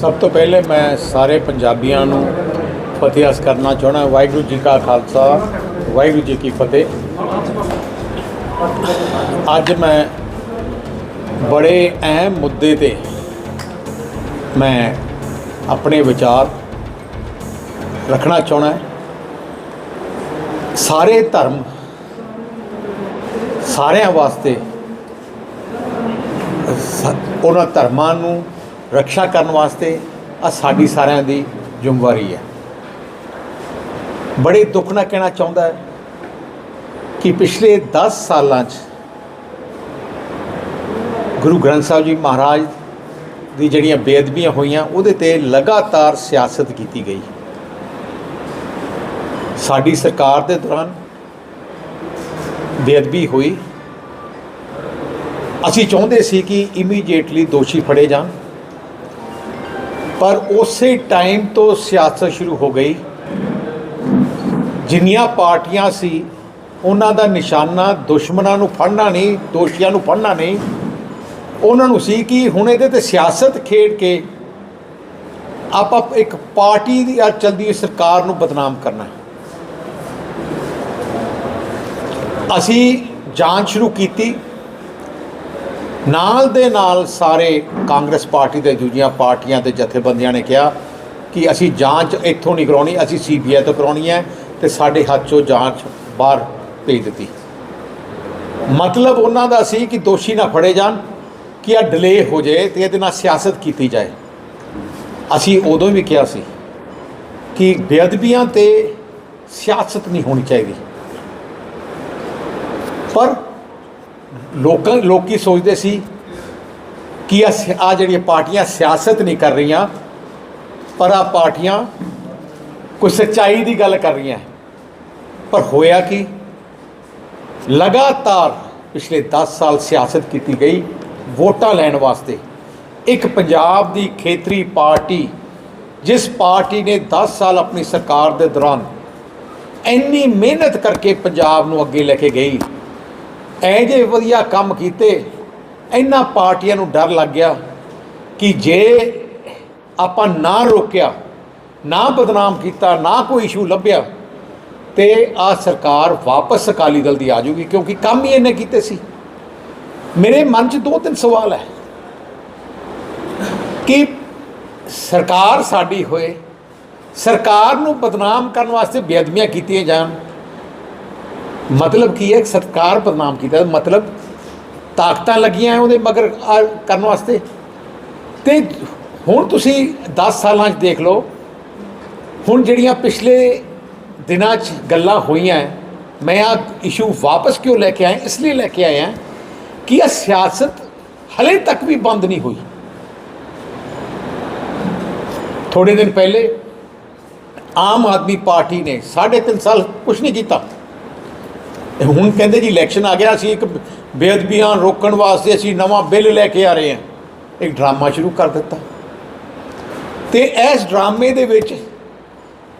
ਸਭ ਤੋਂ ਪਹਿਲੇ ਮੈਂ ਸਾਰੇ ਪੰਜਾਬੀਆਂ ਨੂੰ ਫਤਿਹ ਅਰਜ਼ ਕਰਨਾ ਚਾਹਣਾ ਵਾਹਿਗੁਰੂ ਜੀ ਕਾ ਖਾਲਸਾ, ਵਾਹਿਗੁਰੂ ਜੀ ਕੀ ਫਤਿਹ। ਅੱਜ ਮੈਂ ਬੜੇ ਅਹਿਮ ਮੁੱਦੇ ਤੇ ਮੈਂ ਆਪਣੇ ਵਿਚਾਰ ਰੱਖਣਾ ਚਾਹਣਾ ਸਾਰੇ ਧਰਮ ਸਾਰਿਆਂ ਵਾਸਤੇ ਉਹਨਾਂ ਧਰਮਾਂ ਨੂੰ ਰੱਖਿਆ ਕਰਨ ਵਾਸਤੇ ਆ ਸਾਡੀ ਸਾਰਿਆਂ ਦੀ ਜ਼ਿੰਮੇਵਾਰੀ ਹੈ। ਬੜੇ ਦੁੱਖ ਨਾਲ ਕਹਿਣਾ ਚਾਹੁੰਦਾ ਹੈ ਕਿ ਪਿਛਲੇ 10 ਸਾਲਾਂ 'ਚ ਗੁਰੂ ਗ੍ਰੰਥ ਸਾਹਿਬ ਜੀ ਮਹਾਰਾਜ ਦੀ ਜਿਹੜੀਆਂ ਬੇਅਦਬੀਆਂ ਹੋਈਆਂ, ਉਹਦੇ ਤੇ ਲਗਾਤਾਰ ਸਿਆਸਤ ਕੀਤੀ ਗਈ। ਸਾਡੀ ਸਰਕਾਰ ਦੇ ਦੌਰਾਨ ਬੇਅਦਬੀ ਹੋਈ। ਅਸੀਂ ਚਾਹੁੰਦੇ ਸੀ ਕਿ ਇਮੀਡੀਏਟਲੀ ਦੋਸ਼ੀ ਫੜੇ ਜਾਣ। ਪਰ ਉਸੇ ਟਾਈਮ ਤੋਂ ਸਿਆਸਤ ਸ਼ੁਰੂ ਹੋ ਗਈ। ਜਿੰਨੀਆਂ ਪਾਰਟੀਆਂ ਸੀ, ਉਹਨਾਂ ਦਾ ਨਿਸ਼ਾਨਾ ਦੁਸ਼ਮਣਾਂ ਨੂੰ ਫੜਨਾ ਨਹੀਂ, ਦੋਸ਼ੀਆਂ ਨੂੰ ਫੜਨਾ ਨਹੀਂ। ਉਹਨਾਂ ਨੂੰ ਸੀ ਕਿ ਹੁਣ ਇਹਦੇ ਤੇ ਸਿਆਸਤ ਖੇਡ ਕੇ ਆਪਾਂ ਇੱਕ ਪਾਰਟੀ ਦੀ ਆ ਚਲਦੀ ਹੋਈ ਸਰਕਾਰ ਨੂੰ ਬਦਨਾਮ ਕਰਨਾ ਅਸੀਂ ਜਾਂਚ ਸ਼ੁਰੂ ਕੀਤੀ। ਨਾਲ ਦੇ ਨਾਲ ਸਾਰੇ ਕਾਂਗਰਸ ਪਾਰਟੀ ਦੇ ਦੂਜੀਆਂ ਪਾਰਟੀਆਂ ਦੇ ਜਥੇਬੰਦੀਆਂ ਨੇ ਕਿਹਾ ਕਿ ਅਸੀਂ ਜਾਂਚ ਇੱਥੋਂ ਨਹੀਂ ਕਰਾਉਣੀ, ਅਸੀਂ ਸੀਬੀਆਈ ਤੋਂ ਕਰਾਉਣੀ ਹੈ ਤੇ ਸਾਡੇ ਹੱਥ 'ਚੋਂ ਜਾਂਚ ਬਾਹਰ ਭੇਜ ਦਿੱਤੀ। ਮਤਲਬ ਉਹਨਾਂ ਦਾ ਸੀ ਕਿ ਦੋਸ਼ੀ ਨਾ ਫੜੇ ਜਾਣ, ਕਿ ਆ ਡਿਲੇ ਹੋ ਜਾਏ ਤੇ ਇਹਦੇ ਨਾਲ ਸਿਆਸਤ ਕੀਤੀ ਜਾਏ। ਅਸੀਂ ਉਦੋਂ ਵੀ ਕਿਹਾ ਸੀ ਕਿ ਬੇਅਦਬੀਆਂ ਤੇ ਸਿਆਸਤ ਨਹੀਂ ਹੋਣੀ ਚਾਹੀਦੀ। ਪਰ ਲੋਕਾਂ, ਲੋਕੀ ਸੋਚਦੇ ਸੀ ਕਿ ਆ ਜਿਹੜੀਆਂ ਪਾਰਟੀਆਂ ਸਿਆਸਤ ਨਹੀਂ ਕਰ ਰਹੀਆਂ, ਪਰ ਆ ਪਾਰਟੀਆਂ ਕੋਈ ਸੱਚਾਈ ਦੀ ਗੱਲ ਕਰ ਰਹੀਆਂ। ਪਰ ਹੋਇਆ ਕਿ? ਲਗਾਤਾਰ ਪਿਛਲੇ 10 ਸਾਲ ਸਿਆਸਤ ਕੀਤੀ ਗਈ ਵੋਟਾਂ ਲੈਣ ਵਾਸਤੇ। ਇੱਕ ਪੰਜਾਬ ਦੀ ਖੇਤਰੀ ਪਾਰਟੀ, ਜਿਸ ਪਾਰਟੀ ਨੇ 10 ਸਾਲ ਆਪਣੀ ਸਰਕਾਰ ਦੇ ਦੌਰਾਨ ਇੰਨੀ ਮਿਹਨਤ ਕਰਕੇ ਪੰਜਾਬ ਨੂੰ ਅੱਗੇ ਲੈ ਕੇ ਗਈ ਐ ਜੇ ਵਧੀਆ ਕੰਮ ਕੀਤੇ, ਇਹਨਾਂ ਪਾਰਟੀਆਂ ਨੂੰ ਡਰ ਲੱਗ ਗਿਆ ਕਿ ਜੇ ਆਪਾਂ ਨਾ ਰੋਕਿਆ, ਨਾ ਬਦਨਾਮ ਕੀਤਾ, ਨਾ ਕੋਈ ਇਸ਼ੂ ਲੱਭਿਆ, ਤੇ ਆ ਸਰਕਾਰ ਵਾਪਸ ਅਕਾਲੀ ਦਲ ਦੀ ਆ ਜਾਊਗੀ, ਕਿਉਂਕਿ ਕੰਮ ਹੀ ਇਹਨੇ ਕੀਤੇ ਸੀ। ਮੇਰੇ ਮਨ 'ਚ ਦੋ ਤਿੰਨ ਸਵਾਲ ਹੈ ਕਿ ਸਰਕਾਰ ਸਾਡੀ ਹੋਏ, ਸਰਕਾਰ ਨੂੰ ਬਦਨਾਮ ਕਰਨ ਵਾਸਤੇ ਬੇਅਦਬੀਆਂ ਕੀਤੀਆਂ ਜਾਣ ਮਤਲਬ ਕੀ ਹੈ? ਸਰਕਾਰ ਬਦਨਾਮ ਕੀਤਾ। ਮਤਲਬ ਤਾਕਤਾਂ ਲੱਗੀਆਂ ਉਹਦੇ ਮਗਰ ਆ ਕਰਨ ਵਾਸਤੇ। ਤੇ ਹੁਣ ਤੁਸੀਂ 10 ਸਾਲਾਂ 'ਚ ਦੇਖ ਲਓ। ਹੁਣ ਜਿਹੜੀਆਂ ਪਿਛਲੇ ਦਿਨਾਂ 'ਚ ਗੱਲਾਂ ਹੋਈਆਂ ਮੈਂ ਆ ਇਸ਼ੂ ਵਾਪਸ ਕਿਉਂ ਲੈ ਕੇ ਆਇਆ? ਇਸ ਲਈ ਲੈ ਕੇ ਆਇਆ ਕਿ ਇਹ ਸਿਆਸਤ ਹਲੇ ਤੱਕ ਵੀ ਬੰਦ ਨਹੀਂ ਹੋਈ। ਥੋੜੇ ਦਿਨ ਪਹਿਲੇ ਆਮ ਆਦਮੀ ਪਾਰਟੀ ਨੇ 3.5 ਸਾਲ ਕੁਝ ਨਹੀਂ ਕੀਤਾ। ਹੁਣ ਕਹਿੰਦੇ ਜੀ ਇਲੈਕਸ਼ਨ ਆ ਗਿਆ, ਅਸੀਂ ਇੱਕ ਬੇਅਦਬੀਆਂ ਰੋਕਣ ਵਾਸਤੇ ਅਸੀਂ ਨਵਾਂ ਬਿੱਲ ਲੈ ਕੇ ਆ ਰਹੇ ਹਾਂ। ਇੱਕ ਡਰਾਮਾ ਸ਼ੁਰੂ ਕਰ ਦਿੱਤਾ। ਤੇ ਇਸ ਡਰਾਮੇ ਦੇ ਵਿੱਚ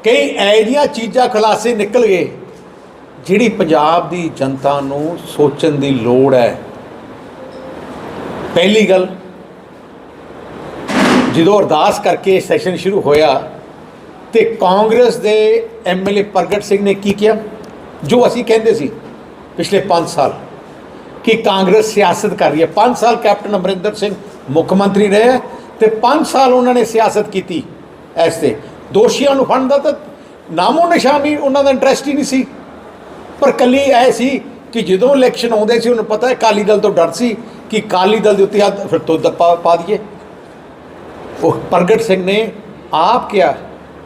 ਕਈ ਐਜੀਆਂ ਚੀਜ਼ਾਂ ਖੁਲਾਸੇ ਨਿਕਲ ਗਏ, ਜਿਹੜੀ ਪੰਜਾਬ ਦੀ ਜਨਤਾ ਨੂੰ ਸੋਚਣ ਦੀ ਲੋੜ ਹੈ। ਪਹਿਲੀ ਗੱਲ, ਜਦੋਂ ਅਰਦਾਸ ਕਰਕੇ ਸੈਸ਼ਨ ਸ਼ੁਰੂ ਹੋਇਆ, ਤੇ ਕਾਂਗਰਸ ਦੇ ਐਮਐਲਏ ਪ੍ਰਗਟ ਸਿੰਘ ਨੇ ਕੀ ਕਿਹਾ? ਜੋ ਅਸੀਂ ਕਹਿੰਦੇ ਸੀ ਪਿਛਲੇ 5 ਸਾਲ ਕਿ ਕਾਂਗਰਸ ਸਿਆਸਤ ਕਰ ਰਹੀ ਹੈ। 5 ਸਾਲ ਕੈਪਟਨ ਅਮਰਿੰਦਰ ਸਿੰਘ ਮੁੱਖ ਮੰਤਰੀ ਰਹੇ ਤੇ 5 ਸਾਲ ਉਹਨਾਂ ਨੇ ਸਿਆਸਤ ਕੀਤੀ ਇਸ ਤੇ। ਦੋਸ਼ੀਆਂ ਨੂੰ ਫੜਨ ਦਾ ਤਾਂ ਨਾਮੋ ਨਿਸ਼ਾਨ ਹੀ ਉਹਨਾਂ ਦਾ ਇੰਟਰਸਟ ਹੀ ਨਹੀਂ ਸੀ। ਪਰ ਕੱਲੀ ਐ ਸੀ ਕਿ ਜਦੋਂ ਇਲੈਕਸ਼ਨ ਆਉਂਦੇ ਸੀ, ਉਹਨੂੰ ਪਤਾ ਹੈ ਕਾਲੀ ਦਲ ਤੋਂ ਡਰ ਸੀ ਕਿ ਕਾਲੀ ਦਲ ਦੇ ਉੱਤੇ ਹੱਥ ਫਿਰ ਤੋਂ ਦੱਪਾ ਪਾ ਦਈਏ। ਉਹ ਪ੍ਰਗਟ ਸਿੰਘ ਨੇ ਆਪ ਕਿਹਾ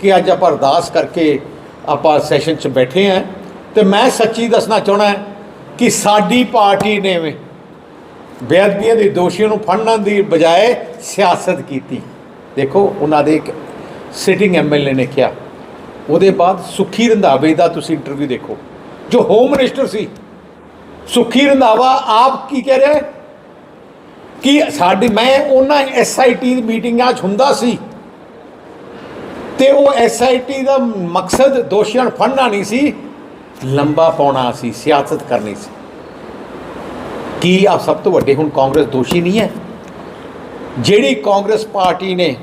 ਕਿ ਅੱਜ ਆਪਾਂ ਅਰਦਾਸ ਕਰਕੇ ਆਪਾਂ ਸੈਸ਼ਨ 'ਚ ਬੈਠੇ ਆਂ ਤੇ ਮੈਂ ਸੱਚੀ ਦੱਸਣਾ ਚਾਹਣਾ ਕਿ ਸਾਡੀ ਪਾਰਟੀ ਨੇ ਬੇਅਦਬੀਆਂ ਦੇ ਦੋਸ਼ੀਆਂ ਨੂੰ ਫੜਨ ਦੀ ਬਜਾਏ ਸਿਆਸਤ ਕੀਤੀ। ਦੇਖੋ, ਉਹਨਾਂ ਦੇ ਇੱਕ ਸਿਟਿੰਗ ਐਮਐਲਏ ਨੇ ਕਿਹਾ। ਉਹਦੇ ਬਾਅਦ ਸੁਖੀ ਰੰਧਾਵੇ ਦਾ ਤੁਸੀਂ ਇੰਟਰਵਿਊ ਦੇਖੋ। ਜੋ ਹੋਮ ਮਿਨਿਸਟਰ ਸੀ, ਸੁਖੀ ਰੰਧਾਵਾ ਆਪ ਕੀ ਕਹਿ ਰਿਹਾ ਕਿ ਸਾਡੀ, ਮੈਂ ਉਹਨਾਂ ਐਸਆਈਟੀ ਦੀ ਮੀਟਿੰਗਾਂ 'ਚ ਹੁੰਦਾ ਸੀ। ਤੇ ਉਹ ਐਸਆਈਟੀ ਦਾ ਮਕਸਦ ਦੋਸ਼ੀਆਂ ਨੂੰ ਫੜਨਾ ਨਹੀਂ ਸੀ। ਲੰਬਾ ਪਾਉਣਾ ਸੀ, ਸਿਆਸਤ ਕਰਨੀ ਸੀ। ਕੀ ਆ ਸਭ ਤੋਂ ਵੱਡੇ ਹੁਣ ਕਾਂਗਰਸ ਦੋਸ਼ੀ ਨਹੀਂ ਹੈ? ਜਿਹੜੀ ਕਾਂਗਰਸ ਪਾਰਟੀ ਨੇ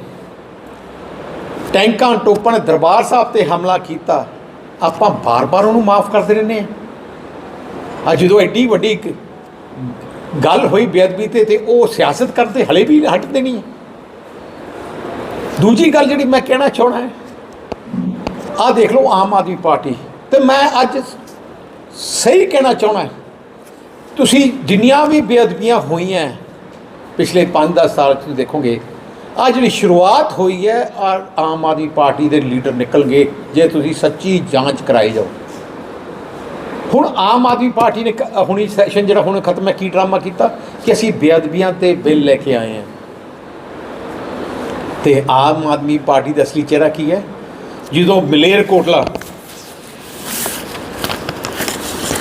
ਟੈਂਕਾਂ ਟੋਪਣ ਦਰਬਾਰ ਸਾਹਿਬ ਤੇ ਹਮਲਾ ਕੀਤਾ, ਆਪਾਂ ਬਾਰ-ਬਾਰ ਉਹਨੂੰ ਮਾਫ ਕਰਦੇ ਰਹਿੰਦੇ ਆ ਅੱਜ ਜਦੋਂ ਐਡੀ ਵੱਡੀ ਗੱਲ ਹੋਈ ਬੇਅਦਬੀ ਤੇ ਤੇ ਉਹ ਸਿਆਸਤ ਕਰਦੇ ਹਲੇ ਵੀ ਹਟਦੇ ਨਹੀਂ ਹੈ। ਦੂਜੀ ਗੱਲ ਜਿਹੜੀ ਮੈਂ ਕਹਿਣਾ ਚਾਹਣਾ ਹੈ, ਆਹ ਦੇਖ ਲਓ ਆਮ ਆਦਮੀ ਪਾਰਟੀ। ਤੇ ਮੈਂ ਅੱਜ ਸਹੀ ਕਹਿਣਾ ਚਾਹਣਾ ਤੁਸੀਂ ਜਿੰਨੀਆਂ ਵੀ ਬੇਅਦਬੀਆਂ ਹੋਈਆਂ ਪਿਛਲੇ 5-10 ਸਾਲ ਚ ਤੁਸੀਂ ਦੇਖੋਗੇ ਆ ਜਿਹੜੀ ਸ਼ੁਰੂਆਤ ਹੋਈ ਹੈ, ਆ ਆਮ ਆਦਮੀ ਪਾਰਟੀ ਦੇ ਲੀਡਰ ਨਿਕਲਣਗੇ ਜੇ ਤੁਸੀਂ ਸੱਚੀ ਜਾਂਚ ਕਰਾਈ ਜਾਓ। ਹੁਣ ਆਮ ਆਦਮੀ ਪਾਰਟੀ ਨੇ ਹੁਣੀ ਸੈਸ਼ਨ ਜਿਹੜਾ ਹੁਣ ਖਤਮ ਹੈ, ਕੀ ਡਰਾਮਾ ਕੀਤਾ? ਕਿ ਅਸੀਂ ਬੇਅਦਬੀਆਂ ਤੇ ਬਿੱਲ ਲੈ ਕੇ ਆਏ ਹਾਂ। ਤੇ ਆਮ ਆਦਮੀ ਪਾਰਟੀ ਦਾ ਅਸਲੀ ਚਿਹਰਾ ਕੀ ਹੈ? ਜਦੋਂ ਮਲੇਰ ਕੋਟਲਾ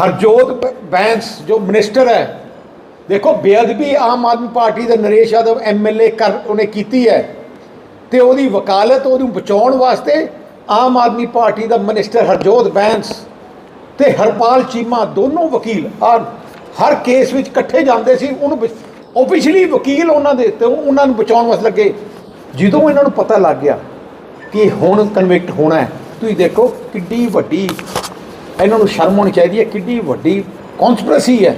ਹਰਜੋਤ ਬ- ਬੈਂਸ ਜੋ ਮਿਨਿਸਟਰ ਹੈ, ਦੇਖੋ ਬੇਅਦਬੀ ਆਮ ਆਦਮੀ ਪਾਰਟੀ ਦੇ ਨਰੇਸ਼ ਯਾਦਵ ਐਮਐਲਏ ਕਰ, ਉਹਨੇ ਕੀਤੀ ਹੈ ਤੇ ਉਹਦੀ ਵਕਾਲਤ ਉਹਨੂੰ ਬਚਾਉਣ ਵਾਸਤੇ ਆਮ ਆਦਮੀ ਪਾਰਟੀ ਦਾ ਮਿਨਿਸਟਰ ਹਰਜੋਤ ਬੈਂਸ ਤੇ ਹਰਪਾਲ ਚੀਮਾ ਦੋਨੋਂ ਵਕੀਲ, ਆ ਹਰ ਕੇਸ ਵਿੱਚ ਇਕੱਠੇ ਜਾਂਦੇ ਸੀ, ਉਹਨੂੰ ਆਫੀਸ਼ੀਅਲੀ ਵਕੀਲ ਉਹਨਾਂ ਦੇ ਤੇ ਉਹਨਾਂ ਨੂੰ ਬਚਾਉਣ ਵਾਸਤੇ ਲੱਗੇ। ਜਦੋਂ ਇਹਨਾਂ ਨੂੰ ਪਤਾ ਲੱਗ ਗਿਆ ਕਿ ਹੁਣ ਕਨਵਿਕਟ ਹੋਣਾ ਹੈ, ਤੁਸੀਂ ਦੇਖੋ ਕਿੱਡੀ ਵੱਡੀ ਇਹਨਾਂ ਨੂੰ ਸ਼ਰਮ ਹੋਣੀ ਚਾਹੀਦੀ ਹੈ, ਕਿੱਡੀ ਵੱਡੀ ਕਨਸਪੀਰੇਸੀ ਹੈ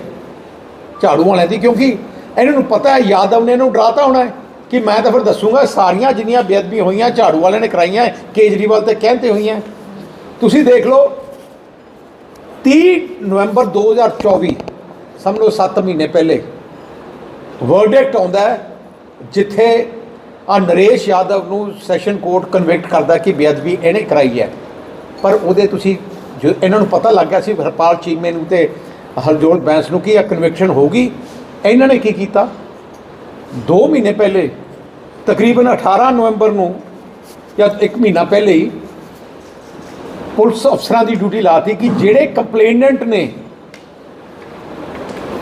ਝਾੜੂ ਵਾਲਿਆਂ ਦੀ, ਕਿਉਂਕਿ ਇਹਨਾਂ ਨੂੰ ਪਤਾ ਹੈ ਯਾਦਵ ਨੇ ਇਹਨੂੰ ਡਰਾਤਾ ਹੋਣਾ ਹੈ ਕਿ ਮੈਂ ਤਾਂ ਫਿਰ ਦੱਸੂਗਾ, ਸਾਰੀਆਂ ਜਿੰਨੀਆਂ ਬੇਅਦਬੀ ਹੋਈਆਂ, ਝਾੜੂ ਵਾਲਿਆਂ ਨੇ ਕਰਾਈਆਂ, ਕੇਜਰੀਵਾਲ ਤੇ ਕਹਿੰਦੇ ਹੋਈਆਂ। ਤੁਸੀਂ ਦੇਖ ਲਓ 30 ਨਵੰਬਰ 2024 ਸਮਝ ਲਓ 7 ਮਹੀਨੇ ਪਹਿਲੇ ਵਰਡਿਕਟ ਆਉਂਦਾ ਜਿੱਥੇ ਆ ਨਰੇਸ਼ ਯਾਦਵ ਨੂੰ ਸੈਸ਼ਨ ਕੋਰਟ ਕਨਵਿਕਟ ਕਰਦਾ ਕਿ ਬੇਅਦਬੀ ਇਹਨੇ ਕਰਾਈ ਹੈ। ਪਰ ਉਹਦੇ ਤੁਸੀਂ ਜੋ ਇਹਨਾਂ ਨੂੰ ਪਤਾ ਲੱਗ ਗਿਆ ਸੀ, ਹਰਪਾਲ ਚੀਮੇ ਨੂੰ ਤੇ ਹਰਜੋਤ ਬੈਂਸ ਨੂੰ ਕਿ ਇਹ ਕਨਵਿਕਸ਼ਨ ਹੋਗੀ ਇਹਨਾਂ ਨੇ ਕੀ ਕੀਤਾ? 2 ਮਹੀਨੇ ਪਹਿਲੇ, ਤਕਰੀਬਨ 18 ਨਵੰਬਰ ਨੂੰ ਜਾਂ 1 ਮਹੀਨਾ ਪਹਿਲੇ ਹੀ ਪੁਲਿਸ ਅਫਸਰਾਂ ਦੀ ਡਿਊਟੀ ਲਾਤੀ ਕਿ ਜਿਹੜੇ ਕੰਪਲੇਨੈਂਟ ਨੇ,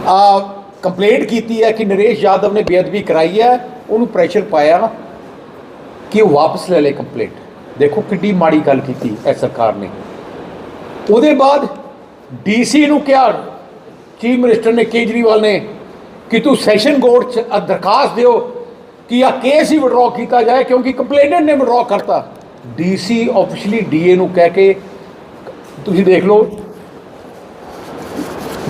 ਆ ਕੰਪਲੇਂਟ ਕੀਤੀ ਹੈ ਕਿ ਨਰੇਸ਼ ਯਾਦਵ ਨੇ ਬੇਅਦਬੀ ਕਰਾਈ ਹੈ, ਉਹਨੂੰ ਪ੍ਰੈਸ਼ਰ ਪਾਇਆ ਕਿ ਉਹ ਵਾਪਸ ਲੈ ਲੇ ਕੰਪਲੇਂਟ ਦੇਖੋ ਕਿੱਡੀ ਮਾੜੀ ਗੱਲ ਕੀਤੀ ਇਹ ਸਰਕਾਰ ਨੇ। ਉਹਦੇ ਬਾਅਦ ਡੀਸੀ ਨੂੰ ਕਿਹਾ ਚੀਫ ਮਿਨਿਸਟਰ ਨੇ ਕੇਜਰੀਵਾਲ ਨੇ ਕਿ ਤੂੰ ਸੈਸ਼ਨ ਕੋਰਟ 'ਚ ਦਰਖਾਸਤ ਦਿਓ ਕਿ ਆ ਕੇਸ ਹੀ ਵਿਡਰਾਅ ਕੀਤਾ ਜਾਏ ਕਿਉਂਕਿ ਕੰਪਲੇਨੈਂਟ ਨੇ ਵਿਡਰਾਅ ਕਰਤਾ। ਡੀਸੀ ਆਫੀਸ਼ੀਅਲੀ ਡੀਏ ਨੂੰ ਕਹਿ ਕੇ, ਤੁਸੀਂ ਦੇਖ ਲਓ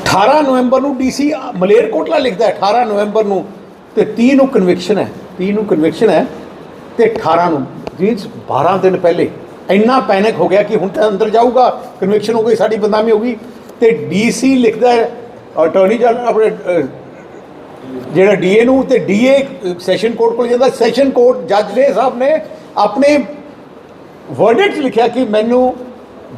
18 ਨਵੰਬਰ ਨੂੰ ਡੀਸੀ ਮਲੇਰਕੋਟਲਾ ਲਿਖਦਾ ਹੈ 18 ਨਵੰਬਰ ਨੂੰ ਤੇ 30 ਨੂੰ ਕਨਵਿਕਸ਼ਨ ਹੈ 30 ਨੂੰ ਕਨਵਿਕਸ਼ਨ ਹੈ ਤੇ 18 ਨੂੰ ਮੀਨਸ 12 ਦਿਨ ਪਹਿਲੇ ਇੰਨਾ ਪੈਨਿਕ ਹੋ ਗਿਆ ਕਿ ਹੁਣ ਤਾਂ ਅੰਦਰ ਜਾਊਗਾ ਕਨਵਿਕਸ਼ਨ ਹੋ ਗਈ ਸਾਡੀ ਬਦਨਾਮੀ ਹੋ ਗਈ। ਤੇ ਡੀਸੀ ਲਿਖਦਾ ਹੈ ਅਟਾਰਨੀ ਜਨਰਲ ਆਪਣੇ ਅਹ, ਜਿਹੜਾ ਡੀਏ ਨੂੰ ਤੇ ਡੀਏ ਸੈਸ਼ਨ ਕੋਰਟ ਕੋਲ ਜਾਂਦਾ। ਸੈਸ਼ਨ ਕੋਰਟ ਜੱਜ ਨੇ ਸਾਹਿਬ ਨੇ ਆਪਣੇ ਵਰਡਿਕਟ ਲਿਖਿਆ ਕਿ ਮੈਨੂੰ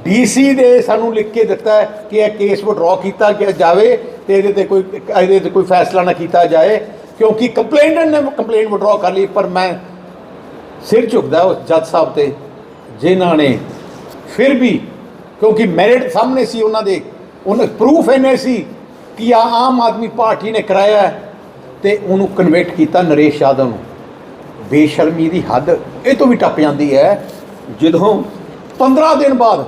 ਡੀਸੀ ਦੇ ਸਾਨੂੰ ਲਿਖ ਕੇ ਦਿੱਤਾ ਕਿ ਇਹ ਕੇਸ ਵਿਡਰਾਅ ਕੀਤਾ ਗਿਆ ਜਾਵੇ ਤੇ ਇਹਦੇ ਤੇ ਕੋਈ ਇਹਦੇ ਤੇ ਕੋਈ ਫੈਸਲਾ ਨਾ ਕੀਤਾ ਜਾਏ ਕਿਉਂਕਿ ਕੰਪਲੇਨੈਂਟ ਨੇ ਕੰਪਲੇਂਟ ਵਿਡਰਾਅ ਕਰ ਲਈ ਪਰ ਮੈਂ ਸਿਰ ਝੁਕਦਾ ਉਸ ਜੱਜ ਸਾਹਿਬ ਤੇ। ਜਿਨ੍ਹਾਂ ਨੇ ਫਿਰ ਵੀ ਕਿਉਂਕਿ ਮੈਰਿਟ ਸਾਹਮਣੇ ਸੀ ਉਹਨਾਂ ਦੇ, ਉਹਨਾਂ ਪ੍ਰੂਫ ਇਹਨੇ ਸੀ ਕਿ ਆ ਆਮ ਆਦਮੀ ਪਾਰਟੀ ਨੇ ਕਰਾਇਆ ਹੈ ਤੇ ਉਹਨੂੰ ਕਨਵਰਟ ਕੀਤਾ ਨਰੇਸ਼ ਯਾਦਵ ਨੂੰ। ਬੇਸ਼ਰਮੀ ਦੀ ਹੱਦ, ਇਹ ਤੋਂ ਵੀ ਟੱਪ ਜਾਂਦੀ ਹੈ, ਜਦੋਂ 15 ਦਿਨ ਬਾਅਦ